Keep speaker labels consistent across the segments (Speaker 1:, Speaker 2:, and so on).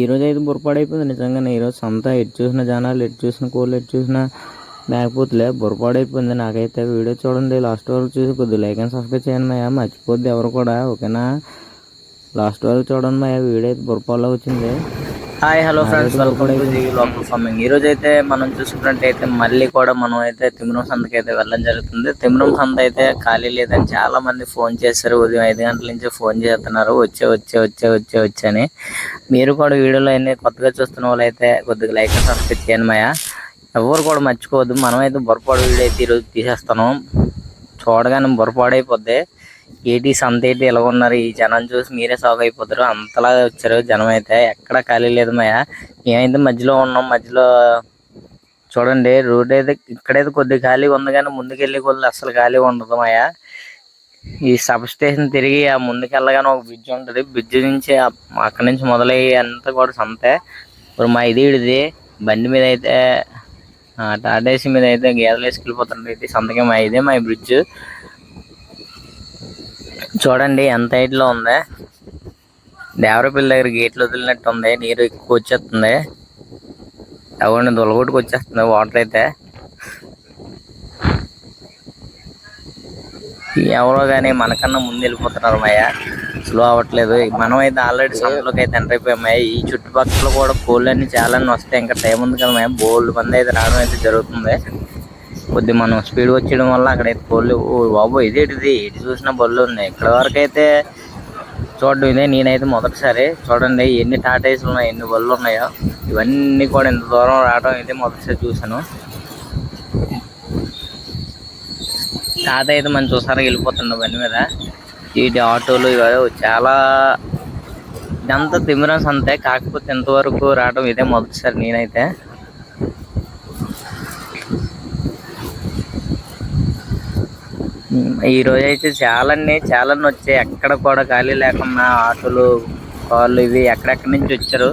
Speaker 1: ఈ రోజు అయితే బుర్రపాడైపోయింది నిజంగానే ఈరోజు సంత ఎటు చూసిన జనాలు ఎటు చూసిన కోళ్ళు ఎటు చూసిన మేకపోతులే బుర్రపాడైపోయింది. నాకైతే వీడియో చూడండి లాస్ట్ వరకు చూసి కొద్దిగా లైక్ అండ్ సబ్స్క్రైబ్ చేయండి మయ్యా మర్చిపోద్ది ఎవరు కూడా ఓకేనా? లాస్ట్ వరకు చూడండి మాయా వీడియో అయితే బుర్రపాడులో వచ్చింది.
Speaker 2: Hi hello friends welcome to the local farming. ఈ రోజు అయితే మనం చూసుకున్నట్టయితే మళ్ళీ కూడా మనం అయితే తిమిరం సంతకి అయితే వెళ్ళడం జరుగుతుంది. తిమిరం సంత అయితే ఖాళీ లేదని చాలా మంది ఫోన్ చేశారు. ఉదయం ఐదు గంటల నుంచి ఫోన్ చేస్తున్నారు. వచ్చే వచ్చే వచ్చే వచ్చే వచ్చే అని. మీరు కూడా వీడియోలో అన్ని కొత్తగా చూస్తున్న వాళ్ళు అయితే కొద్దిగా లైక్ సబ్స్క్రైబ్ చేయండి మాయా. ఎవరు కూడా మర్చిపోవద్దు. మనం అయితే బొరపాడు వీడియో అయితే ఈరోజు తీసేస్తాను చూడగానే బొరపాడైపోద్ది. ఏటి సంత ఏంటి ఎలా ఉన్నారు? ఈ జనం చూసి మీరే సాగు అయిపోతారు. అంతలా వచ్చారు. జనం అయితే ఎక్కడ ఖాళీ లేదు మయా. మేమైతే మధ్యలో ఉన్నాం. మధ్యలో చూడండి. రోడ్ అయితే ఇక్కడైతే కొద్దిగా ఖాళీ ఉంది కానీ ముందుకెళ్ళి కొద్ది అసలు ఖాళీ ఉండదు మాయ. ఈ సబ్ స్టేషన్ తిరిగి ఆ ముందుకెళ్ళగానే ఒక బ్రిడ్జ్ ఉంటుంది. బ్రిడ్జ్ నుంచి అక్కడి నుంచి మొదలయ్యి అంతా కూడా సంతే. ఇప్పుడు మా ఇది ఇడిది. బండి మీద అయితే ఆ, మీద అయితే గేదెలు వేసుకెళ్ళిపోతుంటాయి సంతకం సంతకే మా ఇదే మా బ్రిడ్జ్. చూడండి ఎంత హైట్లో లో ఉంది. దేవరపల్లి దగ్గర గేట్లు వదిలినట్టు ఉంది నీరు ఎక్కువ వచ్చేస్తుంది. అవ్వండి దొలగొట్టుకు వచ్చేస్తుంది వాటర్ అయితే. ఎవరో కానీ మనకన్నా ముందు వెళ్ళిపోతున్నారు మయ్య స్లో అవ్వట్లేదు. మనం అయితే ఆల్రెడీ సంతలోకి అయితే ఎంటర్ అయిపోయామయ్య ఈ చుట్టుపక్కల కూడా కోళ్ళు అన్ని చాలా వస్తాయి. ఇంకా టైం ఉంది కదా మయ్య బోల్డ్ మంది అయితే రావడం అయితే జరుగుతుంది. కొద్ది మనం స్పీడ్ వచ్చేయడం వల్ల అక్కడైతే బళ్ళు ఓ బాబు ఇదేటిది ఇటు చూసిన బళ్ళు ఉన్నాయి. ఇక్కడ వరకు అయితే చూడడం ఇదే. నేనైతే మొదటిసారి చూడండి ఎన్ని టాటాయిస్లు ఉన్నాయి ఎన్ని బళ్ళు ఉన్నాయో. ఇవన్నీ కూడా ఇంత దూరం రావడం అయితే మొదటిసారి చూశాను. తాత అయితే మనం చూసారా వెళ్ళిపోతుండే బండి మీద. ఇటు ఆటోలు ఇవి చాలా ఇదంతా తిమిరం సంతే కాకపోతే ఇంతవరకు రావడం ఇదే మొదటిసారి నేనైతే. ఈ రోజు అయితే చాలా చాలా వచ్చాయి. ఎక్కడ కూడా ఖాళీ లేకుండా ఆటోలు కార్లు ఇవి ఎక్కడెక్కడి నుంచి వచ్చారు.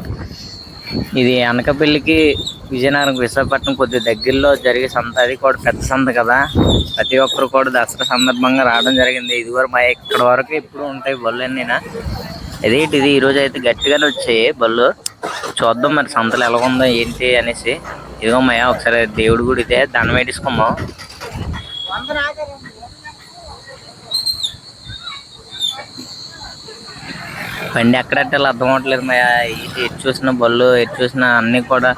Speaker 2: ఇది అనకపల్లికి విజయనగరం విశాఖపట్నం కొద్ది దగ్గరలో జరిగే సంత. అది కూడా పెద్ద సంత కదా. ప్రతి ఒక్కరు కూడా దసరా సందర్భంగా రావడం జరిగింది. ఇది వరకు మా ఇక్కడ వరకు ఎప్పుడు ఉంటాయి బళ్ళు అన్నీనా. అదేంటి ఇది ఈరోజు అయితే గట్టిగానే వచ్చాయి బళ్ళు. చూద్దాం మరి సంతలు ఎలా ఉందో ఏంటి అనేసి. ఇదిగో మయా ఒకసారి దేవుడి గుడి ఇదే దండం పెట్టించుకుందాం బండి ఎక్కడంటే అర్థం అవట్లేదు మా ఇటు ఎటు చూసిన బళ్ళు ఎటు చూసిన అన్ని కూడా.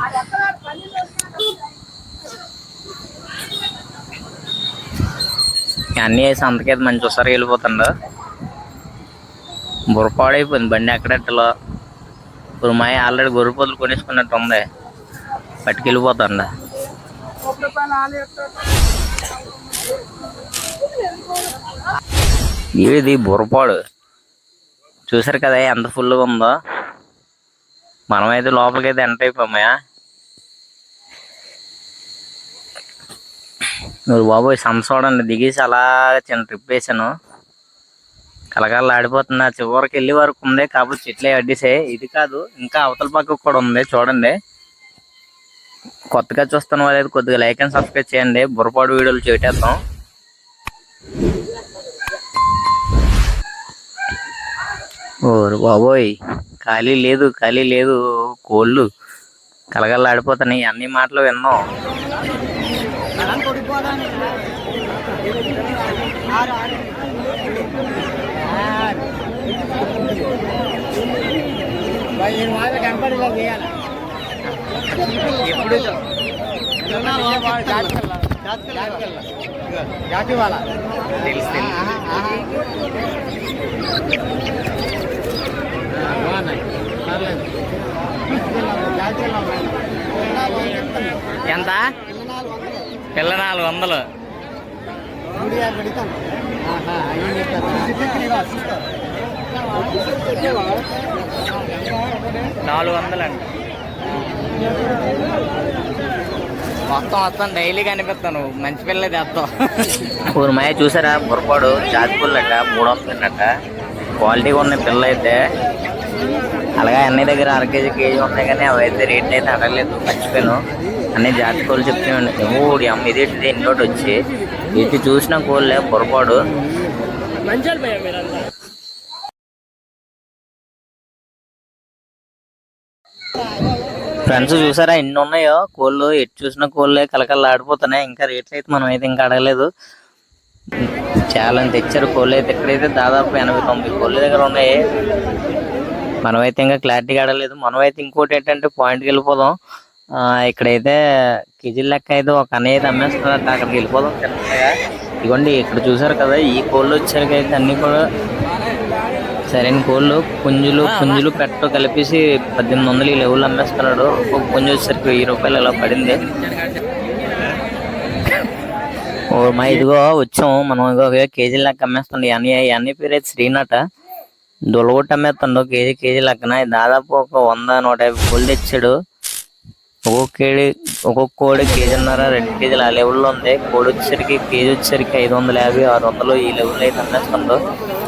Speaker 2: అన్నీ వేసి అంతకైతే మంచి ఒకసారి వెళ్ళిపోతుండ. బుర్రపాడైపోయింది బండి ఎక్కడెట్టాలో ఇప్పుడు మా ఆల్రెడీ గొర్రె పొద్దులు కొనేసుకున్నట్టు ఉంది. పట్టుకెళ్ళిపోతుండ. ఇది బుర్రపాడు. చూసారు కదా ఎంత ఫుల్గా ఉందో. మనమైతే లోపలికి అయితే ఎంటర్ అయిపోయామయ్యా. మీరు బాబోయ్ సంసోడండి చూడండి దిగేసి అలా చిన్న ట్రిప్ వేసాను కలకాల ఆడిపోతున్నా. చివరికి వెళ్ళే వరకు ఉంది కాకపోతే చెట్లే అడ్డేసాయి ఇది కాదు ఇంకా అవతల పక్కకు కూడా ఉంది చూడండి. కొత్తగా చూస్తున్న వాళ్ళైతే కొద్దిగా లైక్ అండ్ సబ్స్క్రైబ్ చేయండి. బుర్రపాడు వీడియోలు చేటేద్దాం ఓరు బాబోయ్ ఖాళీ లేదు ఖాళీ లేదు కోళ్ళు కలగల్లా ఆడిపోతున్నాయి అన్ని మాటలు విన్నాం. తెలుసు తెలుసు. ఎంత? పిల్ల నాలుగు వందలు నాలుగు వందలు అండి మొత్తం మొత్తం డైలీ కనిపిస్తాను. మంచి పిల్ల తెస్తాం. ఊరు మాయ చూసారా? బుర్రపాడు జాతి పుల్లట మూడు వందలట క్వాలిటీగా ఉన్న పిల్ల అయితే అలాగే అన్ని దగ్గర అర కేజీ కేజీ ఉన్నాయి కానీ అవి అయితే రేట్ అయితే అడగలేదు. మర్చిపోయాను. అన్ని జాతి కోళ్ళు చెప్తున్నాను ఊడి అమ్మ ఇదేంటిది ఎన్నోటి వచ్చి ఇది చూసిన కోళ్ళే పొరపాడు ఫ్రెండ్స్ చూసారా? ఎన్ని ఉన్నాయో కోళ్ళు ఎటు చూసిన కోళ్ళే కలకల్లా ఆడిపోతున్నాయి ఇంకా రేట్లు అయితే మనం అయితే ఇంకా అడగలేదు. చాలా తెచ్చారు కోళ్ళు అయితే. ఇక్కడైతే దాదాపు ఎనభై తొంభై కోళ్ళ దగ్గర ఉన్నాయి. మనమైతే ఇంకా క్లారిటీగా ఆడలేదు మనమైతే ఇంకోటి ఏంటంటే పాయింట్కి వెళ్ళిపోదాం. ఆ, ఇక్కడైతే కేజీల లెక్క అయితే ఒక అయితే అమ్మేస్తున్నారు అక్కడికి వెళ్ళిపోదాం. ఇదిగోండి ఇక్కడ చూసారు కదా ఈ కోళ్ళు వచ్చేసరికి అయితే అన్ని కూడా సరైన కోళ్ళు పుంజులు పుంజులు పెట్ట కలిపేసి పద్దెనిమిది వందలు ఈ లెవెల్ అమ్మేస్తున్నాడు. ఒక పుంజు వచ్చేసరికి వెయ్యి రూపాయలు ఇలా పడింది. ఓ మా ఇదిగో వచ్చాం మనం ఇగో కేజీ లెక్క అమ్మేస్తుండే అన్నయ్య ఈ అన్నయ్య పేరు అయితే శ్రీనాథ దొలగొట్టి అమ్మేస్తుండు కేజీ కేజీ లెక్కన. దాదాపు ఒక వంద నూట యాభై కోళ్ళు తెచ్చాడు. ఒక్కొక్క కేజీ ఒక్కొక్క కోడి కేజీన్నర రెండు కేజీలు ఆ లెవెల్లో ఉంది. కోడి వచ్చేసరికి కేజీ వచ్చేసరికి ఐదు వందల యాభై ఆరు వందలు ఈ లెవెల్ అయితే అమ్మేస్తుండు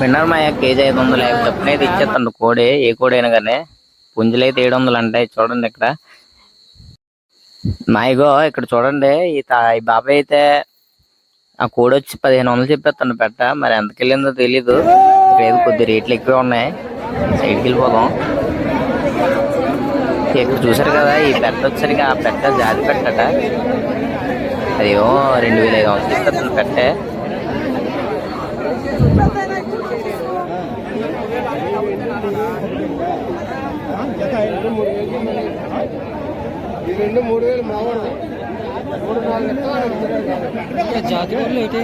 Speaker 2: విన్నర్ మా కేజీ ఐదు వందలు యాభై చొప్పున అయితే ఇచ్చేస్తాను కోడి ఏ కోడి అయినా కానీ పుంజులు అయితే ఏడు వందలు అంటాయి చూడండి ఇక్కడ. మాయగో ఇక్కడ చూడండి ఈ ఈ బాబాయ్ అయితే ఆ కోడి వచ్చి పదిహేను వందలు చెప్పేస్తాను పెట్ట. మరి ఎంతకెళ్ళిందో తెలీదు. లేదు కొద్ది రేట్లు ఎక్కువ ఉన్నాయి. సైడ్కి వెళ్ళిపోదాం. ఇక్కడ చూసారు కదా ఈ పెట్ట వచ్చరికి ఆ పెట్ట జాతి పెట్టట. అదేమో రెండు వేల ఐదు వందలు చెప్పేస్తాను పెట్టే.
Speaker 3: రెండు మూడు వేలు ఈ మావాడు. మూడు నాలుగు జాతి ఏంటి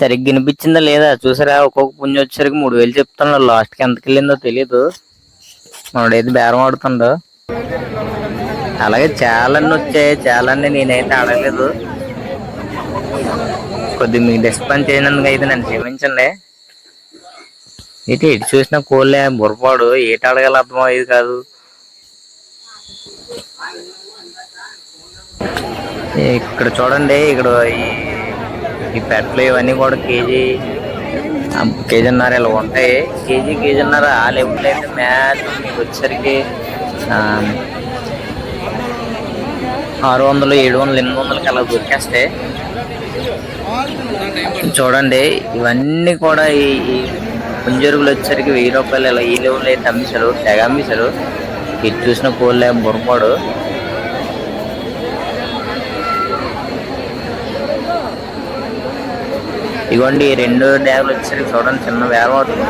Speaker 2: సరిగ్గా వినిపించిందా లేదా? చూసారా ఒక్కొక్క పుంజ వచ్చేసరికి మూడు వేలు చెప్తున్నాడు. లాస్ట్కి ఎంతకెళ్ళిందో తెలియదు తెలీదు బేరం ఆడుతుండో. అలాగే చాలా వచ్చాయి. చాలా నేనైతే ఆడలేదు. కొద్దిగా మీకు డిస్టర్బెన్స్ చేయనందుకు అయితే నన్ను క్షమించండి. ఇటు ఇటు చూసిన కోళ్ళే బుర్రపాడు. ఏటి అడగాలి అర్థం అయ్యేది కాదు. ఇక్కడ చూడండి ఇక్కడ ఈ ఈ పెట్టలు ఇవన్నీ కూడా కేజీ కేజీన్నర ఇలా ఉంటాయి. కేజీ కేజీన్నర ఆ లెవెల్ అయితే మ్యాచ్ మీకు వచ్చేసరికి ఆరు వందలు ఏడు వందలు ఎనిమిది వందలకి అలా దొరికేస్తే చూడండి ఇవన్నీ కూడా ఈ పుంజరుగులు వచ్చేసరికి వెయ్యి రూపాయలు ఇలా ఈ లెవెల్ అయితే అమ్మేశారు తెగ అమ్మేశారు ఇటు చూసిన కోళ్ళే బుర్రపాడు ఇగోండి ఈ రెండు డ్యాగులు వచ్చేసరికి చూడండి చిన్న వేలం అవుతుంది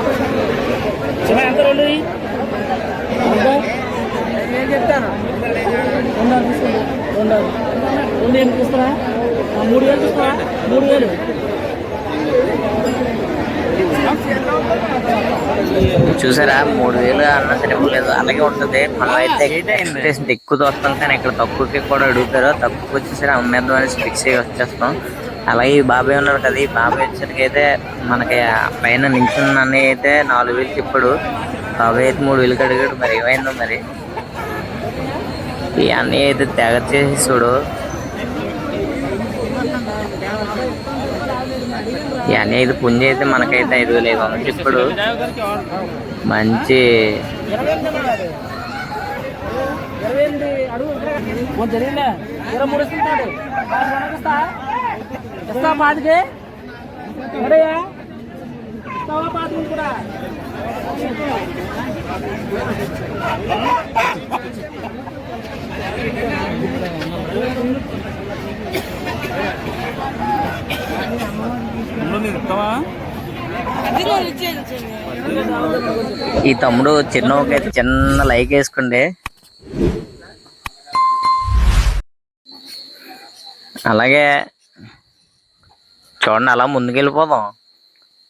Speaker 3: చెప్తాను రెండు రెండు ఏం చూస్తారా మూడు వేలు చూస్తారా మూడు వేలు.
Speaker 2: చూసారా? మూడు వేలు అన్న సరే లేదు. అలాగే ఉంటుంది. మనం అయితే ఎక్స్పెక్టేషన్ ఎక్కువ చూస్తాం కానీ ఇక్కడ తక్కువకి కూడా అడుగుతారు. తక్కువ వచ్చేసరి అమ్మేద్దాం అనేసి ఫిక్స్ అయ్యి వచ్చేస్తాం. అలాగే ఈ బాబాయ్ ఉన్నారు కదా ఈ బాబాయ్ వచ్చేసరికి అయితే మనకి పైన నించున్న అన్నయ్య అయితే నాలుగు వేలు చెప్పాడు. బాబాయ్ అయితే మూడు వేలు అడిగాడు. మరి ఏమైందో మరి? ఈ అన్నయ్య అయితే తెగ చేసి చూడు. ఈ అన్నయ్య అయితే పుంజ అయితే మనకైతే ఐదు వేలు ఐదు వందలు ఇప్పుడు మంచి
Speaker 3: ఇరవై
Speaker 2: ఈ తమ్ముడు చిన్నకైతే చిన్న లైక్ వేసుకోండి. అలాగే చూడండి అలా ముందుకెళ్ళిపోదాం.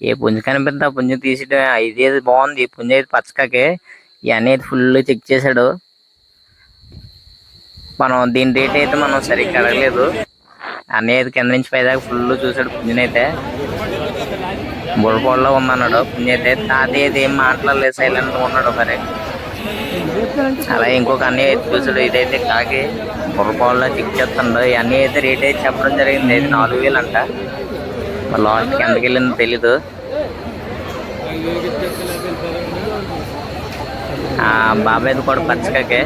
Speaker 2: ఏ పుంజు కనిపిద్దా? పుంజు తీసేయడం ఇది బాగుంది? ఈ పుంజు అయితే పచ్చకాకి? ఇవన్నీ అయితే ఫుల్ చెక్ చేశాడు. మనం దీని రేట్ అయితే మనం సరిగ్గా అడగలేదు. అన్నీ అయితే కింద నుంచి పైదాకా ఫుల్ చూసాడు పుంజునైతే. బుర్రపోడలో ఉందన్నాడు పుంజు అయితే తాతయ్య అయితే ఏం మాట్లాడలేదు. సైలెంట్ ఉన్నాడు మరి అలా ఇంకొక అన్నయ్య అయితే చూసాడు ఇదైతే కాకి బుర్రపోడలో చెక్ చేస్తుండో. అన్నయ్య అయితే రేట్ అయితే చెప్పడం జరిగింది. అయితే నాలుగు వేలు అంట. లాస్ట్కి ఎంతకు వెళ్ళిందో తెలీదు. ఆ బాబాయ్ కూడా పచ్చకాకే.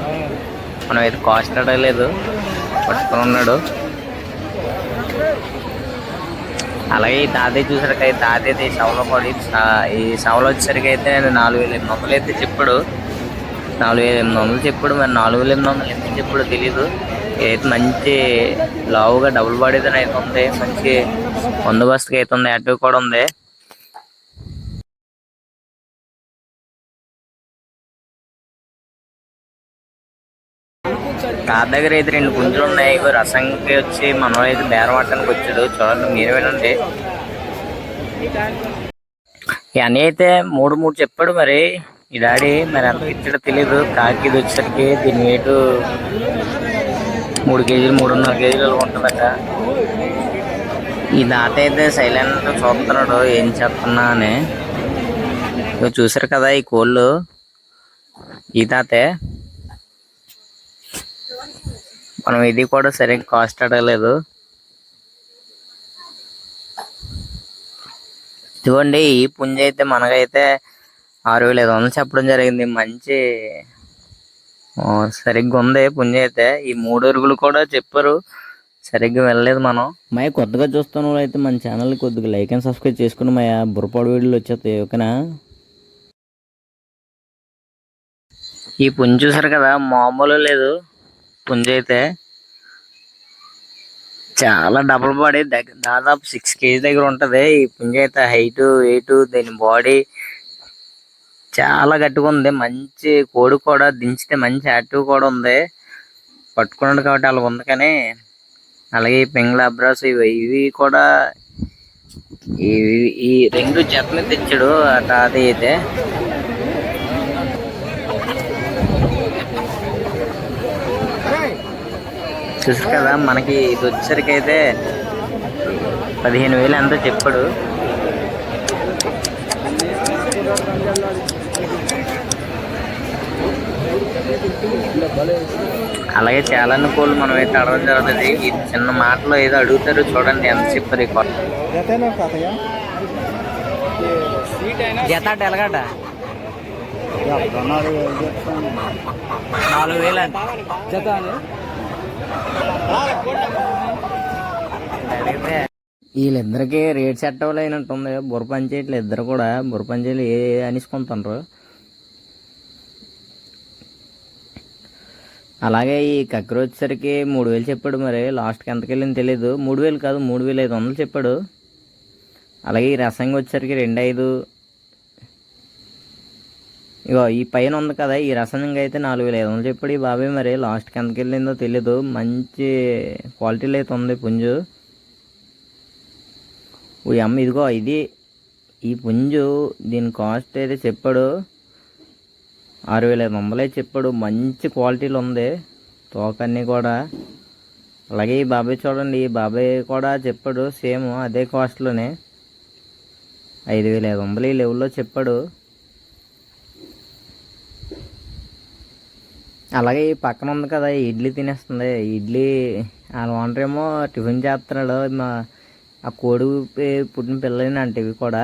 Speaker 2: మనం అయితే కాస్ట్ అడగలేదు. పట్టుకొని ఉన్నాడు. అలాగే ఈ తాతయ్య చూసరికి అయితే తాతయ్య అయితే ఈ పడి ఈ షవలో వచ్చేసరికి అయితే నేను నాలుగు వేల ఎనిమిది వందలు అయితే చెప్పాడు. నాలుగు వేల ఎనిమిది వందలు చెప్పాడు. మరి నాలుగు వేల ఎనిమిది వందలు ఎంత చెప్పాడో తెలీదు. అయితే మంచి లావుగా డబుల్ బాడీతో అయితే ఉంది. మంచి బందోబస్తుగా అయితే ఉంది. యాక్టివ్ కూడా ఉంది. కార్ దగ్గర అయితే రెండు గుంజులు ఉన్నాయి. ఇగో రసంకి వచ్చి మనం అయితే బేరమాటానికి వచ్చాడు. చూడండి మీరు వినండి. ఇవన్నీ అయితే మూడు మూడు చెప్పాడు మరి. ఈ డాడీ మరి ఎంత ఇచ్చాడో తెలియదు కాకి ఇది వచ్చేసరికి దీని వెయిట్ మూడు కేజీలు మూడున్నర కేజీలు ఉంటుందట. ఈ తాత అయితే సైలెంట్ చూస్తున్నాడు. ఏం చేస్తున్నా అని. చూసారు కదా ఈ కోళ్ళు. ఈ తాతే మనం ఇది కూడా సరిగ్గా కాస్ట్ అడగలేదు. ఇదిగోండి ఈ పుంజ అయితే మనకైతే ఆరు వేల ఐదు వందలు చెప్పడం జరిగింది. మంచి సరిగ్గా ఉంది పుంజ అయితే. ఈ మూడు ఎరుగులు కూడా చెప్పారు. సరిగ్గా వెళ్ళలేదు మనం.
Speaker 1: మై కొత్తగా చూస్తున్న వాళ్ళు అయితే మన ఛానల్ కొద్దిగా లైక్ అండ్ సబ్స్క్రైబ్ చేసుకుని మా బుర్రపాడు వీడియోలు వచ్చేస్తాయి ఓకేనా?
Speaker 2: ఈ పుంజ చూసారు కదా మామూలు లేదు. పుంజ అయితే చాలా డబుల్ బాడీ దగ్గర దాదాపు సిక్స్ కేజీ దగ్గర ఉంటుంది. ఈ పుంజ అయితే హైట్ వెయిట్ దీని బాడీ చాలా గట్టిగా ఉంది. మంచి కోడి కూడా దించితే మంచి యాక్టివ్ కూడా ఉంది. పట్టుకున్నాడు కాబట్టి అలా ఉంది కానీ అలాగే ఈ పింగళ అబ్రాస్ ఇవి ఇవి కూడా ఈ రెండు జతలు తెచ్చాడు. అట అది అయితే చూసారు కదా మనకి ఇది వచ్చేసరికి అయితే పదిహేను వేలు ఎంతో చెప్పాడు. అలాగే చాలా కోళ్ళు మనం అయితే అడగడం జరుగుతుంది. ఈ చిన్న మాటలో ఏదో అడుగుతారు చూడండి ఎంత చెప్పారు ఈ కోట జత ఎలగట నాలుగు వేలు
Speaker 3: జత
Speaker 1: వీళ్ళిద్దరికి రేట్ సెట్ అవ్వలేనట్టుంది. బుర్ర పంచాయతీలు ఇద్దరు కూడా. బుర్ర పంచాయతీలు ఏ అనిసుకుంటున్నారు అలాగే ఈ కక్కర వచ్చేసరికి మూడు వేలు చెప్పాడు మరి. లాస్ట్కి ఎంతకి వెళ్ళింది తెలియదు మూడు వేలు కాదు మూడు వేలు ఐదు వందలు చెప్పాడు. అలాగే ఈ రసంగి వచ్చేసరికి రెండు ఐదు ఇగో ఈ పైన ఉంది కదా ఈ రసంగి అయితే నాలుగు వేల ఐదు వందలు చెప్పాడు ఈ బాబాయ్ మరి లాస్ట్కి ఎంతకి వెళ్ళిందో తెలియదు మంచి క్వాలిటీలో అయితే ఉంది పుంజు. ఓ అమ్మ ఇదిగో ఇది ఈ పుంజు దీని కాస్ట్ అయితే చెప్పాడు ఆరు వేల ఐదు వందలే చెప్పాడు. మంచి క్వాలిటీలో ఉంది. తోకన్నీ కూడా. అలాగే ఈ బాబాయ్ చూడండి ఈ బాబాయ్ కూడా చెప్పాడు సేమ్ అదే కాస్ట్లోనే. ఐదు వేల ఐదు వందలు ఈ లెవెల్లో చెప్పాడు. అలాగే ఈ పక్కన ఉంది కదా ఈ ఇడ్లీ తినేస్తుంది. ఇడ్లీ వాళ్ళ ఓనర్ ఏమో టిఫిన్ చేస్తున్నాడు. మా ఆ కోడి పుట్టిన పిల్లని అంటే ఇవి కూడా.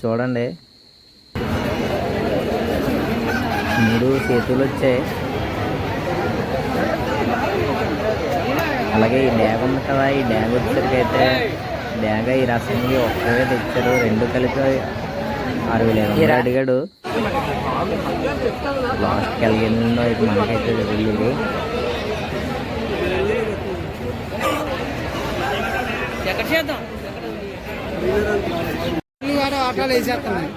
Speaker 1: చూడండి. మూడు చేతులు వచ్చాయి. అలాగే ఈ డ్యాగ్ ఉంది కదా ఈ డ్యాగ్ వచ్చేసరికి అయితే డ్యాగ్ ఈ రసంగి ఒక్కడే తెచ్చాడు రెండు కలిపి ఆరు వేల ఐదు వందలు అడిగాడు. లాస్ట్కి వెళ్ళిందో ఇది మనకైతే తెలియదు
Speaker 3: ఎక్కడ చేద్దాం? ఆటలు వేసేస్తున్నాయి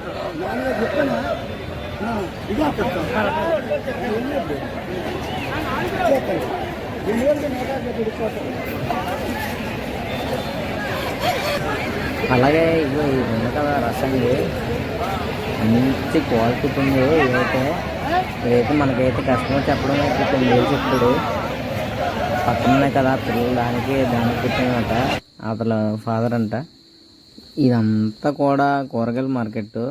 Speaker 2: అలాగే ఇది ఉంది కదా రసండి మంచి క్వాలిటీ ఉంది ఇదైతే. ఇదైతే మనకైతే కస్టమర్ చెప్పడం అయితే కొన్ని వేలు పక్కనే కదా పిల్లలు దానికి దానికి పుట్టినమాట అతల ఫాదర్ అంట. ఇదంతా కూడా కూరగాయల మార్కెట్.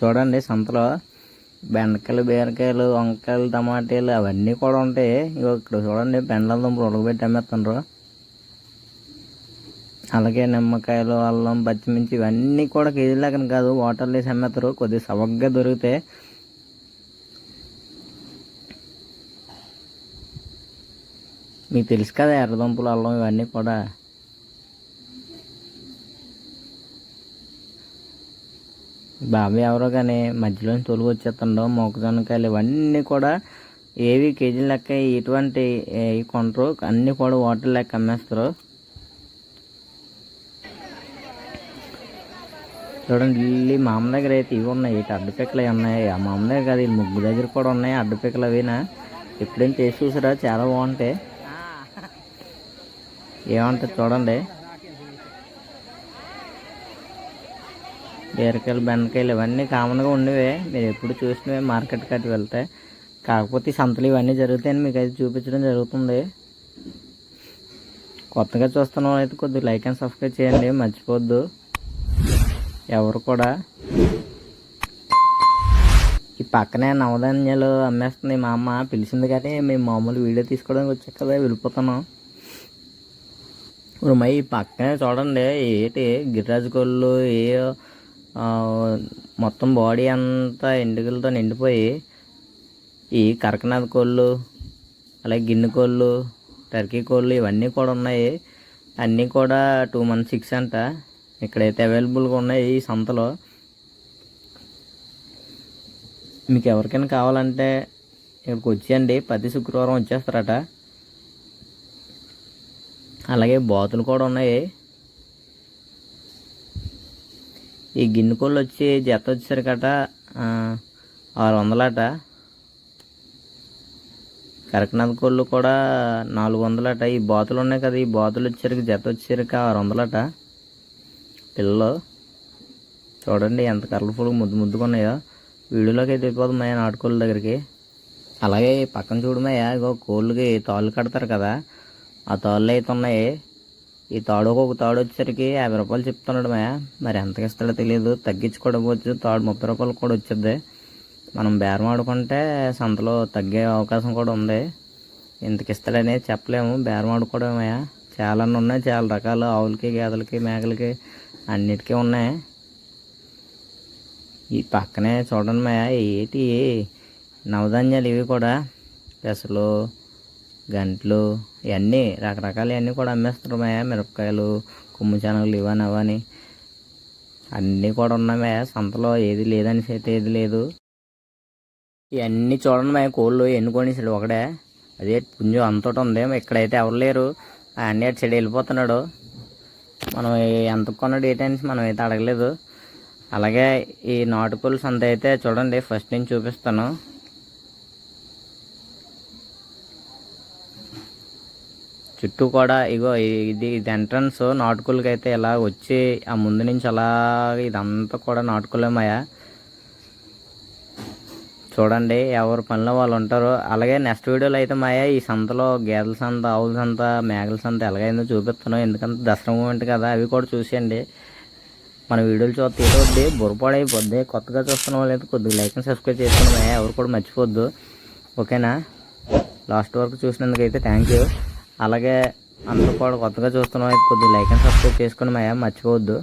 Speaker 2: చూడండి సంతలో బెండకాయలు బీరకాయలు వంకాయలు టమాటాలు అవన్నీ కూడా ఉంటాయి. ఇగో ఇక్కడ చూడండి బెండల దుంపలు ఉడకబెట్టి అమ్మేస్తుండ్రు. అలాగే నిమ్మకాయలు అల్లం పచ్చిమిర్చి ఇవన్నీ కూడా కేజీ లెక్కన కాదు వాటర్లో వేసి అమ్మేస్తారు. కొద్దిగా సవగ్గా దొరికితే. మీకు తెలుసు కదా ఎర్రదుంపలు అల్లం ఇవన్నీ కూడా. బాబాయ్ ఎవరో కానీ మధ్యలో తొలుగు వచ్చేస్తుండో మొక్కజొన్నకాయలు ఇవన్నీ కూడా ఏవి కేజీ లెక్క ఎటువంటి కొనరు అన్నీ కూడా వాటర్ లెక్క అమ్మేస్తారు. చూడండి ఇల్లు మా అమ్మ దగ్గర అయితే ఇవి ఉన్నాయి. ఇటు అడ్డపిక్కలు ఉన్నాయి. ఆ మా అమ్మ దగ్గర కాదు ఈ ముగ్గు దగ్గర కూడా ఉన్నాయి. అడ్డపిక్కలు అవినా ఎప్పుడైనా చేసి చూసారా? చాలా బాగుంటాయి ఏమంటారు చూడండి. బీరకాయలు బెండకాయలు ఇవన్నీ కామన్గా ఉండేవే. మీరు ఎప్పుడు చూసినవే మార్కెట్ కట్టి వెళ్తే. కాకపోతే సంతలు ఇవన్నీ జరుగుతాయని మీకు అయితే చూపించడం జరుగుతుంది. కొత్తగా చూస్తున్న వాళ్ళు అయితే కొద్దిగా లైక్ అండ్ సబ్స్క్రైబ్ చేయండి. మర్చిపోద్దు ఎవరు కూడా ఈ పక్కనే నవధాన్యాలు అమ్మేస్తుంది మా అమ్మ. పిలిచింది కానీ మేము మామూలు వీడియో తీసుకోవడానికి వచ్చాక కదా వెళ్ళిపోతున్నాం. ఇప్పుడు మై పక్కనే చూడండి ఏంటి గిరిరాజు కోళ్ళు ఏ మొత్తం బాడీ అంతా ఎండుకలతో నిండిపోయి ఈ కరకనాథ కోళ్ళు అలాగే గిన్నె కోళ్ళు టర్కీ కోళ్ళు ఇవన్నీ కూడా ఉన్నాయి. అన్నీ కూడా టూ మంత్స్ సిక్స్ అంట. ఇక్కడైతే అవైలబుల్గా ఉన్నాయి ఈ సంతలో. మీకు ఎవరికైనా కావాలంటే ఇక్కడికి వచ్చేయండి. ప్రతి శుక్రవారం వచ్చేస్తారట. అలాగే బాతులు కూడా ఉన్నాయి. ఈ గిన్నె కోళ్ళు వచ్చి జత వచ్చేసరికట కట ఆరు వందలట. కరకనాథ్ కోళ్ళు కూడా నాలుగు వందలట. ఈ బాతులు ఉన్నాయి కదా ఈ బాతులు వచ్చేసరికి జత వచ్చేసరికి ఆరు వందలట. పిల్లలు చూడండి ఎంత కలర్ఫుల్ ముద్దు ముద్దుగా ఉన్నాయో వీడియోలోకి అయితే వెళ్ళిపోతుంది మయ్య నాటుకోళ్ళ దగ్గరికి. అలాగే పక్కన చూడమయ్యా ఇగో కోళ్ళకి తాళ్ళు కడతారు కదా. ఆ తాళ్ళు అయితే ఉన్నాయి. ఈ తాడు ఒక తాడు వచ్చేసరికి యాభై రూపాయలు చెప్తున్నాడు మయా. మరి ఎంతకి ఇస్తాడో తెలియదు తగ్గించుకోవచ్చు తాడు ముప్పై రూపాయలు కూడా వచ్చింది మనం బేరం ఆడుకుంటే సంతలో తగ్గే అవకాశం కూడా ఉంది. ఇంతకి ఇస్తాడనే చెప్పలేము. బేరం ఆడుకోవడమయ్యా చాలా ఉన్నాయి. చాలా రకాలు. ఆవులకి గేదెలకి మేకలకి. అన్నిటికీ ఉన్నాయి. ఈ పక్కనే చూడండి మా ఏంటి? నవధాన్యాలు ఇవి కూడా పెసలు గంటలు ఇవన్నీ రకరకాలు ఇవన్నీ కూడా అమ్మేస్తారు మాయ మిరపకాయలు కొమ్ము శనగలు ఇవని అవని అన్నీ కూడా ఉన్నాయి సంతలో ఏది లేదని అయితే ఏది లేదు. ఇవన్నీ చూడండి మాయ కోళ్ళు ఎన్నుకొనిసాడు ఒకడే. అదే పుంజు అంతటి ఉంది ఇక్కడైతే ఎవరు లేరు. అన్నీ అటు సైడ్ వెళ్ళిపోతున్నాడు. మనం ఎంత కొన్నాడు ఏంటనేసి మనం అయితే అడగలేదు. అలాగే ఈ నాటుకోలు సంత అయితే చూడండి ఫస్ట్ నేను చూపిస్తాను. చుట్టూ కూడా ఇగో ఇది ఇది ఎంట్రన్స్ నాటుకోళ్ళకి అయితే ఇలా వచ్చి ఆ ముందు నుంచి అలా ఇదంతా కూడా నాటుకోలేమయ్యా చూడండి ఎవరి పనిలో వాళ్ళు ఉంటారు. అలాగే నెక్స్ట్ వీడియోలో అయితే మాయా ఈ సంతలో గేదెల సంత ఆవుల సంత మేకల సంత ఎలాగైందో చూపిస్తున్నాం. ఎందుకంటే దసరా మూమెంట్ కదా అవి కూడా చూసేయండి. మన వీడియోలు చూస్తే ఏదోద్ది బుర్రపాడైపోద్ది. కొత్తగా చూస్తున్న వాళ్ళైతే కొద్దిగా లైక్ అండ్ సబ్స్క్రైబ్ చేసుకుని మాయా. ఎవరు కూడా మర్చిపోద్దు. ఓకేనా? లాస్ట్ వరకు చూసినందుకు అయితే థ్యాంక్ యూ అలాగే అందరూ కూడా కొత్తగా చూస్తున్న అయితే కొద్దిగా లైక్ అండ్ సబ్స్క్రైబ్ చేసుకుని మర్చిపోవద్దు.